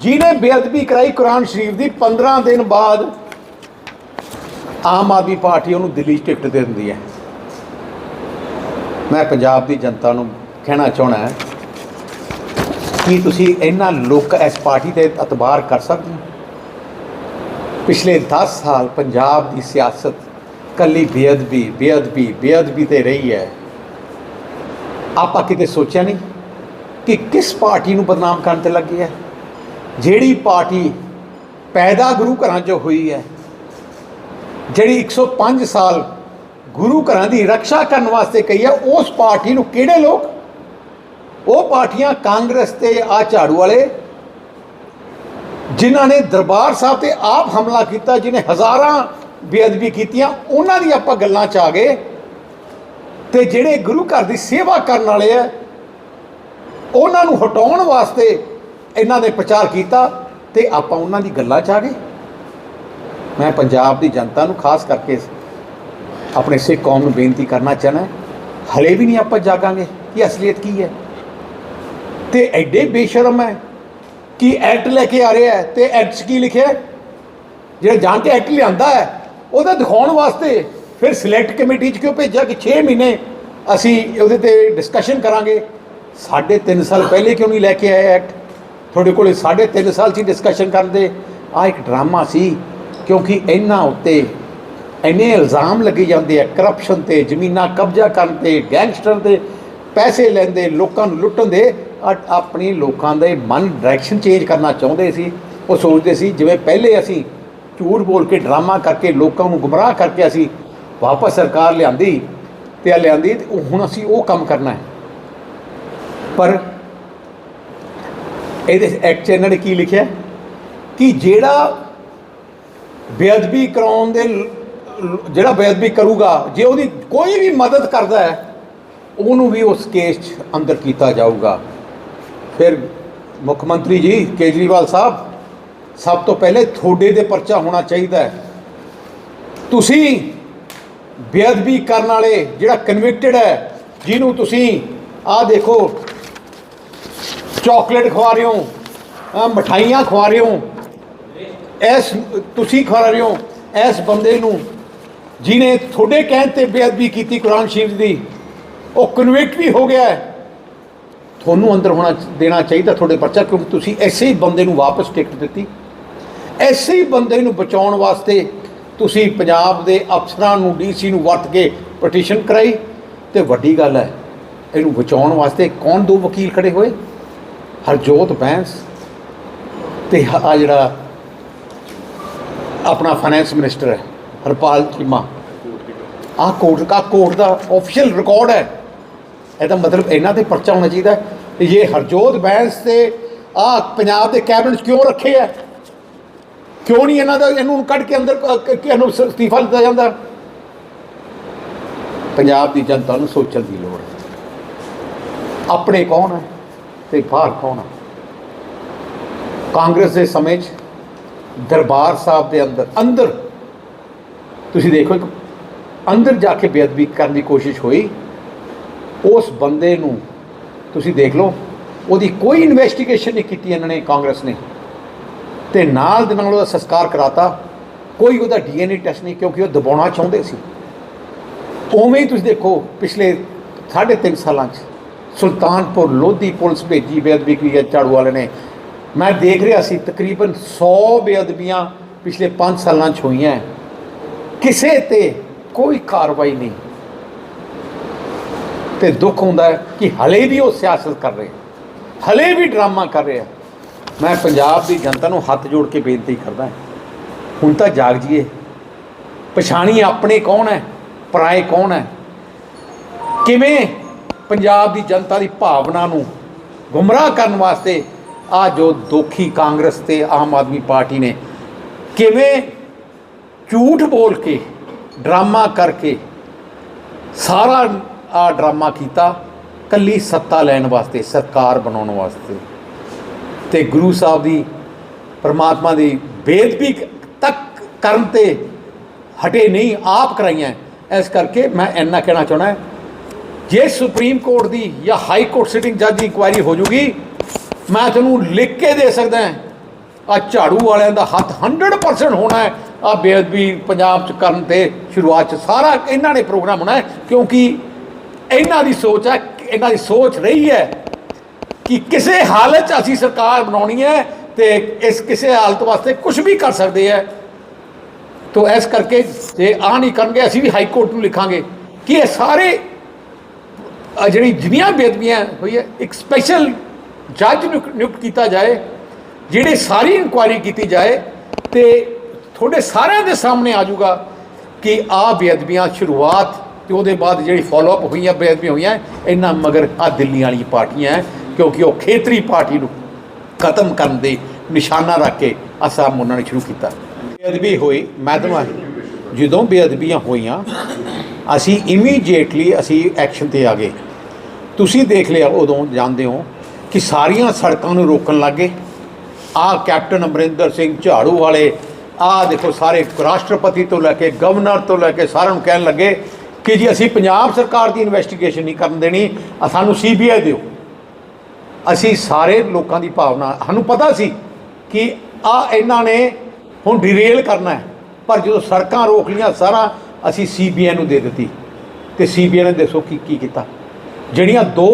ਜਿਹਨੇ ਬੇਅਦਬੀ ਕਰਾਈ ਕੁਰਾਨ ਸ਼ਰੀਫ ਦੀ 15 ਦਿਨ ਬਾਅਦ ਆਮ ਆਦਮੀ ਪਾਰਟੀ ਉਹਨੂੰ ਦਿੱਲੀ 'ਚ ਟਿਕਟ ਦੇ ਦਿੰਦੀ ਹੈ। ਮੈਂ ਪੰਜਾਬ ਦੀ ਜਨਤਾ ਨੂੰ ਕਹਿਣਾ ਚਾਹਣਾ ਹੈ ਕੀ ਤੁਸੀਂ ਇਹਨਾਂ ਲੋਕ, ਇਸ ਪਾਰਟੀ ਤੇ ਇਤਬਾਰ ਕਰ ਸਕਦੇ ਹੋ? ਪਿਛਲੇ 10 ਸਾਲ ਪੰਜਾਬ ਦੀ ਸਿਆਸਤ ਕੱਲੀ ਬੇਅਦਬੀ ਬੇਅਦਬੀ ਬੇਅਦਬੀ ਤੇ ਰਹੀ ਹੈ। ਆਪਾਂ ਕਿਤੇ ਸੋਚਿਆ ਨਹੀਂ ਕਿ ਕਿਸ ਪਾਰਟੀ ਨੂੰ ਬਦਨਾਮ ਕਰਨ ਤੇ ਲੱਗੀ ਹੈ? ਜਿਹੜੀ ਪਾਰਟੀ ਪੈਦਾ ਗੁਰੂ ਘਰਾਂ 'ਚੋਂ ਹੋਈ ਹੈ, ਜਿਹੜੀ 105 ਸਾਲ ਗੁਰੂ ਘਰਾਂ ਦੀ ਰੱਖਿਆ ਕਰਨ ਵਾਸਤੇ ਕਹੀ ਹੈ, ਉਸ ਪਾਰਟੀ ਨੂੰ ਕਿਹੜੇ ਲੋਕ ਉਹ ਪਾਰਟੀਆਂ ਕਾਂਗਰਸ ਤੇ ਆ ਝਾੜੂ ਵਾਲੇ, ਜਿਨ੍ਹਾਂ ਨੇ ਦਰਬਾਰ ਸਾਹਿਬ ਤੇ ਆਪ ਹਮਲਾ ਕੀਤਾ ਜਿਨੇ ਹਜ਼ਾਰਾਂ ਬੇਅਦਬੀ ਕੀਤੀਆਂ, ਉਹਨਾਂ ਦੀ ਆਪਾਂ ਗੱਲਾਂ ਚ ਆ ਗਏ। ਤੇ ਜਿਹੜੇ ਗੁਰੂ ਘਰ ਦੀ ਸੇਵਾ ਕਰਨ ਵਾਲੇ ਆ, ਉਹਨਾਂ ਨੂੰ ਹਟਾਉਣ ਵਾਸਤੇ ਇਹਨਾਂ ਨੇ ਪ੍ਰਚਾਰ ਕੀਤਾ ਤੇ ਆਪਾਂ ਉਹਨਾਂ ਦੀ ਗੱਲਾਂ 'ਚ ਆ ਗਏ। ਮੈਂ ਪੰਜਾਬ ਦੀ ਜਨਤਾ ਨੂੰ ਖਾਸ ਕਰਕੇ ਆਪਣੇ ਸਿੱਖ ਕੌਮ ਨੂੰ ਬੇਨਤੀ ਕਰਨਾ ਚਾਹਨਾ ਹਲੇ ਵੀ ਨਹੀਂ ਆਪਾਂ ਜਾਗਾਂਗੇ, ਕਿ ਅਸਲੀਅਤ ਕੀ ਹੈ? ਤੇ ਐਡੇ ਬੇਸ਼ਰਮ ਹੈ ਕਿ ਐਕਟ ਲੈ ਕੇ ਆ ਰਿਹਾ ਹੈ ਤੇ ਐਕਟ 'ਚ ਕੀ ਲਿਖਿਆ ਜਿਹੜਾ ਜਾਣ ਕੇ ਐਕਟ ਲਿਆਂਦਾ ਹੈ, ਉਹਦਾ ਦਿਖਾਉਣ ਵਾਸਤੇ ਫਿਰ ਸਿਲੈਕਟ ਕਮੇਟੀ 'ਚ ਕਿਉਂ ਭੇਜਿਆ ਕਿ 6 ਮਹੀਨੇ ਅਸੀਂ ਉਹਦੇ ਤੇ ਡਿਸਕਸ਼ਨ ਕਰਾਂਗੇ? ਸਾਢੇ ਤਿੰਨ ਸਾਲ ਪਹਿਲੇ ਕਿਉਂ ਨਹੀਂ ਲੈ ਕੇ ਆਏ ਐਕਟ? ਤੁਹਾਡੇ ਕੋਲੇ ਸਾਢੇ ਤਿੰਨ ਸਾਲ ਸੀ ਡਿਸਕਸ਼ਨ ਕਰਦੇ ਆ ਇੱਕ ਡਰਾਮਾ ਸੀ, ਕਿਉਂਕਿ ਇਹਨਾਂ ਉੱਤੇ ਇੰਨੇ ਇਲਜ਼ਾਮ ਲੱਗੇ ਜਾਂਦੇ ਆ ਕਰਪਸ਼ਨ ਤੇ, ਜ਼ਮੀਨਾਂ ਕਬਜ਼ਾ ਕਰਨ ਤੇ ਗੈਂਗਸਟਰ ਤੇ ਪੈਸੇ ਲੈਂਦੇ, ਲੋਕਾਂ ਨੂੰ ਲੁੱਟਣ ਦੇ, ਅ- ਆਪਣੀ ਲੋਕਾਂ ਦੇ ਮਨ ਡਾਇਰੈਕਸ਼ਨ ਚੇਂਜ ਕਰਨਾ ਚਾਹੁੰਦੇ ਸੀ। ਉਹ ਸੋਚਦੇ ਸੀ, ਜਿਵੇਂ ਪਹਿਲੇ ਅਸੀਂ ਝੂਠ ਬੋਲ ਕੇ ਡਰਾਮਾ ਕਰਕੇ ਲੋਕਾਂ ਨੂੰ ਗੁੰਮਰਾਹ ਕਰਕੇ ਅਸੀਂ ਵਾਪਸ ਸਰਕਾਰ ਲਿਆਂਦੀ ਤੇ ਆ ਲਿਆਂਦੀ ਤੇ ਹੁਣ ਅਸੀਂ ਉਹ ਕੰਮ ਕਰਨਾ ਹੈ। ਪਰ ਇਹਦੇ ਐਕਟ 'ਚ ਇਹਨਾਂ ਨੇ ਕੀ ਲਿਖਿਆ? ਕਿ ਜਿਹੜਾ ਬੇਅਦਬੀ ਕਰਾਉਣ ਦੇ ਜਿਹੜਾ ਬੇਅਦਬੀ ਕਰੂਗਾ, ਜੇ ਉਹਦੀ ਕੋਈ ਵੀ ਮਦਦ ਕਰਦਾ ਹੈ ਉਹਨੂੰ ਵੀ ਉਸ ਕੇਸ 'ਚ ਅੰਦਰ ਕੀਤਾ ਜਾਊਗਾ। ਫਿਰ ਮੁੱਖ ਮੰਤਰੀ ਜੀ, ਕੇਜਰੀਵਾਲ ਸਾਹਿਬ, ਸਭ ਤੋਂ ਪਹਿਲੇ ਤੁਹਾਡੇ ਦੇ ਪਰਚਾ ਹੋਣਾ ਚਾਹੀਦਾ ਹੈ। ਤੁਸੀਂ ਬੇਅਦਬੀ ਕਰਨ ਵਾਲੇ ਜਿਹੜਾ ਕਨਵਿਕਟਡ ਹੈ, ਜਿਹਨੂੰ ਤੁਸੀਂ ਆਹ ਦੇਖੋ ਚਾਕਲੇਟ ਖਵਾ ਰਹੇ ਹੋ, ਆਹ ਮਠਾਈਆਂ ਖਵਾ ਰਹੇ ਹੋ ਐਸ ਤੁਸੀਂ ਖਵਾ ਰਹੇ ਹੋ ਐਸ ਬੰਦੇ ਨੂੰ ਜਿਨੇ ਤੁਹਾਡੇ ਕਹਿਣ ਤੇ ਬੇਅਦਬੀ ਕੀਤੀ ਕੁਰਾਨ ਸ਼ਰੀਫ ਦੀ ਉਹ ਕਨਵਿਕਟ ਵੀ ਹੋ ਗਿਆ ਹੈ। ਤੁਹਾਨੂੰ ਅੰਦਰ ਹੋਣਾ ਦੇਣਾ ਚਾਹੀਦਾ, ਤੁਹਾਡੇ ਪਰਚਾ, ਕਿਉਂਕਿ ਤੁਸੀਂ ਐਸੇ ਹੀ ਬੰਦੇ ਨੂੰ ਵਾਪਸ ਟਿਕਟ ਦਿੱਤੀ। ਐਸੇ ਹੀ ਬੰਦੇ ਨੂੰ ਬਚਾਉਣ ਵਾਸਤੇ ਤੁਸੀਂ ਪੰਜਾਬ ਦੇ ਅਫਸਰਾਂ ਨੂੰ, ਡੀਸੀ ਨੂੰ ਵਰਤ ਕੇ ਪਟੀਸ਼ਨ ਕਰਾਈ। ਤੇ ਵੱਡੀ ਗੱਲ ਹੈ, ਇਹਨੂੰ ਬਚਾਉਣ ਵਾਸਤੇ ਕੌਣ ਦੋ ਵਕੀਲ ਖੜੇ ਹੋਏ? ਹਰਜੋਤ ਬੈਂਸ ਤੇ ਆ ਜਿਹੜਾ ਆਪਣਾ ਫਾਈਨੈਂਸ ਮਿਨਿਸਟਰ ਹੈ, ਹਰਪਾਲ ਚੀਮਾ। ਆਹ ਕੋਰਟ ਦਾ ਕੋਰਟ ਦਾ ਆਫੀਸ਼ੀਅਲ ਰਿਕਾਰਡ ਹੈ। ਇਹਦਾ ਮਤਲਬ ਇਹਨਾਂ ਤੇ ਪਰਚਾ ਹੋਣਾ ਚਾਹੀਦਾ ਕਿ ਤੇ ਇਹ ਹਰਜੋਤ ਬੈਂਸ ਤੇ ਆ ਪੰਜਾਬ ਦੇ ਕੈਬਨਿਟ ਕਿਉਂ ਰੱਖੇ ਆ? ਕਿਉਂ ਨਹੀਂ ਇਹਨਾਂ ਦਾ ਇਹਨੂੰ ਕੱਢ ਕੇ ਅੰਦਰ ਇਹਨੂੰ ਅਸਤੀਫਾ ਦਿੱਤਾ ਜਾਂਦਾ? ਪੰਜਾਬ ਦੀ ਜਨਤਾ ਨੂੰ ਸੋਚਣ ਦੀ ਲੋੜ ਹੈ। ਆਪਣੇ ਕੌਣ ਹੈ ਤੇ ਬਾਹਰ ਕੌਣ ਹੈ? ਕਾਂਗਰਸ ਦੇ ਸਮੇਂ 'ਚ ਦਰਬਾਰ ਸਾਹਿਬ ਦੇ ਅੰਦਰ ਅੰਦਰ, ਤੁਸੀਂ ਦੇਖੋ ਇੱਕ ਅੰਦਰ ਜਾ ਕੇ ਬੇਅਦਬੀ ਕਰਨ ਦੀ ਕੋਸ਼ਿਸ਼ ਹੋਈ। ਉਸ ਬੰਦੇ ਨੂੰ ਤੁਸੀਂ ਦੇਖ ਲਓ, ਉਹਦੀ ਕੋਈ ਇਨਵੈਸਟੀਗੇਸ਼ਨ ਨਹੀਂ ਕੀਤੀ ਇਹਨਾਂ ਨੇ, ਕਾਂਗਰਸ ਨੇ। ਤੇ ਨਾਲ ਦੇ ਨਾਲ ਉਹਦਾ ਸੰਸਕਾਰ ਕਰਾਤਾ, ਕੋਈ ਉਹਦਾ ਡੀਐਨਏ ਟੈਸਟ ਨਹੀਂ, ਕਿਉਂਕਿ ਉਹ ਦਬਾਉਣਾ ਚਾਹੁੰਦੇ ਸੀ। ਉਵੇਂ ਹੀ ਤੁਸੀਂ ਦੇਖੋ, ਪਿਛਲੇ 3.5 ਸਾਲਾਂ 'ਚ ਸੁਲਤਾਨਪੁਰ ਲੋਧੀ ਪੁਲਿਸ ਭੇਜੀ ਬੇਅਦਬੀ ਕੀ ਝਾੜੂ ਵਾਲੇ ਨੇ। ਮੈਂ ਦੇਖ ਰਿਹਾ ਸੀ, ਤਕਰੀਬਨ 100 ਬੇਅਦਬੀਆਂ ਪਿਛਲੇ 5 ਸਾਲਾਂ 'ਚ ਹੋਈਆਂ। ਕਿਸੇ ਤੇ ਕੋਈ ਕਾਰਵਾਈ ਨਹੀਂ। ਤੇ ਦੁੱਖ ਹੁੰਦਾ ਕਿ ਹਲੇ ਵੀ ਉਹ ਸਿਆਸਤ ਕਰ ਰਹੇ ਹਲੇ ਵੀ ਡਰਾਮਾ ਕਰ ਰਿਹਾ ਮੈਂ ਪੰਜਾਬ ਦੀ ਜਨਤਾ ਨੂੰ ਹੱਥ ਜੋੜ ਕੇ ਬੇਨਤੀ ਕਰਦਾ ਹੁਣ ਤਾਂ ਜਾਗ ਜੀਏ। ਪਛਾਣੀ ਆਪਣੇ ਕੌਣ ਹੈ, ਪਰਾਏ ਕੌਣ ਹੈ? ਕਿਵੇਂ ਪੰਜਾਬ ਦੀ ਜਨਤਾ ਦੀ ਭਾਵਨਾ ਨੂੰ ਗੁੰਮਰਾਹ ਕਰਨ ਵਾਸਤੇ ਆ ਜੋ ਦੋਖੀ ਕਾਂਗਰਸ ਤੇ ਆਮ ਆਦਮੀ ਪਾਰਟੀ ਨੇ ਕਿਵੇਂ ਝੂਠ ਬੋਲ ਕੇ, ਡਰਾਮਾ ਕਰਕੇ ਸਾਰਾ ਆ ਡਰਾਮਾ ਕੀਤਾ, ਕੱਲੀ ਸੱਤਾ ਲੈਣ ਵਾਸਤੇ, ਸਰਕਾਰ ਬਣਾਉਣ ਵਾਸਤੇ। ਤੇ ਗੁਰੂ ਸਾਹਿਬ ਦੀ, ਪਰਮਾਤਮਾ ਦੀ ਬੇਦਬੀ ਤੱਕ ਕਰਨ ਤੇ ਹਟੇ ਨਹੀਂ, ਆਪ ਕਰਾਈਆਂ। ਇਸ ਕਰਕੇ ਮੈਂ ਇੰਨਾ ਕਹਿਣਾ ਚਾਹਣਾ ਜੇ ਸੁਪਰੀਮ ਕੋਰਟ ਦੀ ਜਾਂ ਹਾਈ ਕੋਰਟ ਸਿਟਿੰਗ ਜੱਜ ਦੀ ਇਨਕੁਆਇਰੀ ਹੋ ਜੂਗੀ, ਮੈਂ ਤੁਹਾਨੂੰ ਲਿਖ ਕੇ ਦੇ ਸਕਦਾ ਆ ਝਾੜੂ ਵਾਲਿਆਂ ਦਾ ਹੱਥ 100% ਹੋਣਾ ਹੈ, ਆ ਬੇਅਦਬੀ ਪੰਜਾਬ ਚ ਕਰਨ ਤੇ ਸ਼ੁਰੂਆਤ ਚ ਸਾਰਾ ਇਹਨਾਂ ਨੇ ਪ੍ਰੋਗਰਾਮ ਹੋਣਾ ਕਿਉਂਕਿ ਇਹਨਾਂ ਦੀ ਸੋਚ ਹੈ, ਇਹਨਾਂ ਦੀ ਸੋਚ ਰਹੀ ਹੈ ਕਿ ਕਿਸੇ ਹਾਲਤ 'ਚ ਅਸੀਂ ਸਰਕਾਰ ਬਣਾਉਣੀ ਹੈ ਤੇ ਇਸ ਕਿਸੇ ਹਾਲਤ ਵਾਸਤੇ ਕੁਝ ਵੀ ਕਰ ਸਕਦੇ ਹੈ। ਤੋ ਇਸ ਕਰਕੇ ਜੇ ਆ ਨਹੀਂ ਕਰਨਗੇ, ਅਸੀਂ ਵੀ ਹਾਈ ਕੋਰਟ ਨੂੰ ਲਿਖਾਂਗੇ ਕਿ ਇਹ ਸਾਰੇ ਜਿਹੜੀ ਜਿੰਨੀਆਂ ਬੇਦਬੀਆਂ ਹੋਈ ਹੈ, ਇੱਕ ਸਪੈਸ਼ਲ ਜੱਜ ਨਿਯੁਕਤ ਕੀਤਾ ਜਾਏ, ਜਿਹੜੇ ਸਾਰੀ ਇਨਕੁਆਇਰੀ ਕੀਤੀ ਜਾਏ ਤੇ ਤੁਹਾਡੇ ਸਾਰਿਆਂ ਦੇ ਸਾਹਮਣੇ ਆ ਜਾਊਗਾ ਕਿ ਆ ਬੇਅਦਬੀਆਂ ਸ਼ੁਰੂਆਤ ਤੇ ਉਹਦੇ ਬਾਅਦ ਜਿਹੜੀ ਫਾਲੋ ਅਪ ਹੋਈਆਂ, ਬੇਅਦਬੀਆਂ ਹੋਈਆਂ ਇਹਨਾਂ ਮਗਰ ਆ ਦਿੱਲੀ ਵਾਲੀ ਪਾਰਟੀਆਂ ਹੈ, ਕਿਉਂਕਿ ਉਹ ਖੇਤਰੀ ਪਾਰਟੀ ਨੂੰ ਖਤਮ ਕਰਨ ਦੇ ਨਿਸ਼ਾਨਾ ਰੱਖ ਕੇ ਅਸਾਮ ਉਹਨਾਂ ਨੇ ਸ਼ੁਰੂ ਕੀਤਾ। ਬੇਅਦਬੀ ਹੋਈ, ਮੈਂ ਤੁਹਾਨੂੰ ਜਦੋਂ ਬੇਅਦਬੀਆਂ ਹੋਈਆਂ, ਅਸੀਂ ਇਮੀਡੀਏਟਲੀ ਅਸੀਂ ਐਕਸ਼ਨ ਤੇ ਆ ਗਏ। ਤੁਸੀਂ ਦੇਖ ਲਿਆ ਉਦੋਂ, ਜਾਣਦੇ ਹੋ ਕਿ ਸਾਰੀਆਂ ਸੜਕਾਂ ਨੂੰ ਰੋਕਣ ਲੱਗੇ ਆਹ ਕੈਪਟਨ ਅਮਰਿੰਦਰ ਸਿੰਘ ਝਾੜੂ ਵਾਲੇ, ਆਹ ਦੇਖੋ ਸਾਰੇ ਰਾਸ਼ਟਰਪਤੀ ਤੋਂ ਲੈ ਕੇ ਗਵਰਨਰ ਤੋਂ ਲੈ ਕੇ ਸਾਰਿਆਂ ਨੂੰ ਕਹਿਣ ਲੱਗੇ ਕਿ ਜੀ ਅਸੀਂ ਪੰਜਾਬ ਸਰਕਾਰ ਦੀ ਇਨਵੈਸਟੀਗੇਸ਼ਨ ਨਹੀਂ ਕਰਨ ਦੇਣੀ ਆਹ ਸਾਨੂੰ ਸੀਬੀਆਈ ਦਿਓ। ਅਸੀਂ ਸਾਰੇ ਲੋਕਾਂ ਦੀ ਭਾਵਨਾ, ਸਾਨੂੰ ਪਤਾ ਸੀ ਕਿ ਆ ਇਹਨਾਂ ਨੇ ਹੁਣ ਡਿਰੇਲ ਕਰਨਾ ਹੈ, ਪਰ ਜਦੋਂ ਸੜਕਾਂ ਰੋਕ ਲੀਆਂ ਸਾਰਾ, ਅਸੀਂ ਸੀਬੀਆਈ ਨੂੰ ਦੇ ਦਿੱਤੀ। ਤੇ ਸੀਬੀਆਈ ਨੇ ਦੱਸੋ ਕੀ ਕੀ ਕੀਤਾ? ਜਿਹੜੀਆਂ ਦੋ